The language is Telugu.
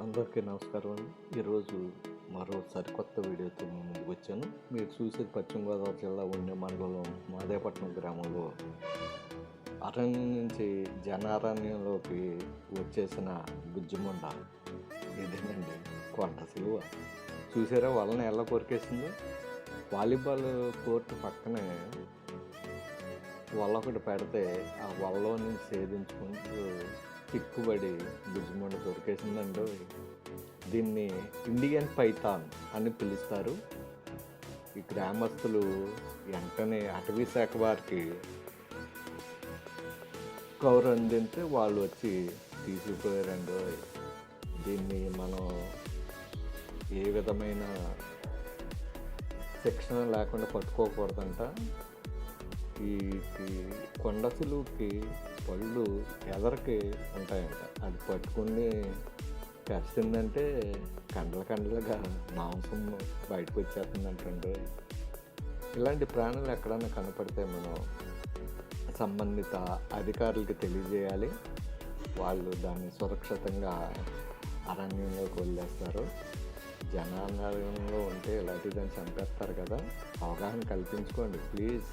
అందరికీ నమస్కారం అండి. ఈరోజు మరో సరికొత్త వీడియోతో మీ ముందుకు వచ్చాను. మీరు చూసేది పశ్చిమ గోదావరి జిల్లా ఉండే మండలం మాదేపట్నం గ్రామంలో. అరణ్యం నుంచి జనారణ్యంలోకి వచ్చేసిన గుజ్జుమండ ఇదేనండి కొండ సిలువ. చూసారా వాళ్ళని ఎలా కొరికేసిందో? వాలీబాల్ కోర్టు పక్కనే వల్ల ఒకటి పెడితే ఆ వలలో నుంచి సేదించుకుంటూ చిక్కుబడి బుజ్జిమండ దొరికేసిందండి దీన్ని ఇండియన్ పైథాన్ అని పిలుస్తారు. ఈ గ్రామస్తులు వెంటనే అటవీ శాఖ వారికి కౌరు అందింటే వాళ్ళు వచ్చి తీసుకుపోయారండి దీన్ని మనం ఏ విధమైన శిక్షణ లేకుండా పట్టుకోకూడదంట. ఈ ఈ కొండ సిలువుకి పళ్ళు ఎదరికి ఉంటాయంట. అది పట్టుకుని కరిచిందంటే కండల కండలుగా మాంసం బయటకు వచ్చేస్తుందంటే ఇలాంటి ప్రాణులు ఎక్కడన్నా కనపడితే మనం సంబంధిత అధికారులకి తెలియజేయాలి. వాళ్ళు దాన్ని సురక్షితంగా అరణ్యంలోకి వదిలేస్తారు. జనాంగంలో ఉంటే ఇలాంటి దాన్ని చంపేస్తారు కదా. అవగాహన కల్పించుకోండి ప్లీజ్.